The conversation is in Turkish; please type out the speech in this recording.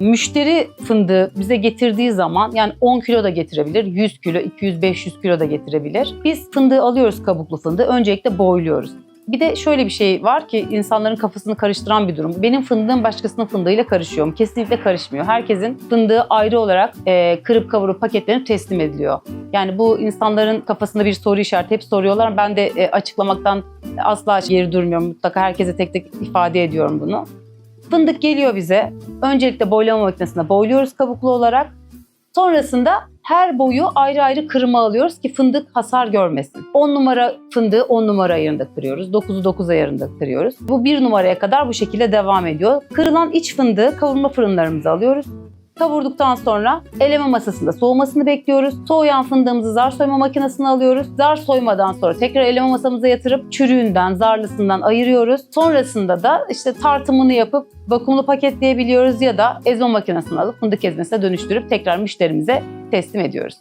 Müşteri fındığı bize getirdiği zaman yani 10 kilo da getirebilir, 100 kilo, 200, 500 kilo da getirebilir. Biz fındığı alıyoruz kabuklu fındığı. Öncelikle boyluyoruz. Bir de şöyle bir şey var ki insanların kafasını karıştıran bir durum. Benim fındığım başkasının fındığıyla karışıyor mu? Kesinlikle karışmıyor. Herkesin fındığı ayrı olarak e, kırıp kavurup paketlenip teslim ediliyor. Yani bu insanların kafasında bir soru işareti hep soruyorlar. Ben de e, açıklamaktan asla geri durmuyorum. Mutlaka herkese tek tek ifade ediyorum bunu. Fındık geliyor bize. Öncelikle boylama makinesinde boyluyoruz kabuklu olarak. Sonrasında her boyu ayrı ayrı kırma alıyoruz ki fındık hasar görmesin. 10 numara fındığı 10 numara ayarında kırıyoruz. 9'u 9 ayarında kırıyoruz. Bu 1 numaraya kadar bu şekilde devam ediyor. Kırılan iç fındığı kavurma fırınlarımıza alıyoruz. Kavurduktan sonra eleme masasında soğumasını bekliyoruz. Soğuyan fındığımızı zar soyma makinesine alıyoruz. Zar soymadan sonra tekrar eleme masamıza yatırıp çürüğünden, zarlısından ayırıyoruz. Sonrasında da işte tartımını yapıp vakumlu paketleyebiliyoruz ya da ezme makinesine alıp fındık ezmesine dönüştürüp tekrar müşterimize teslim ediyoruz.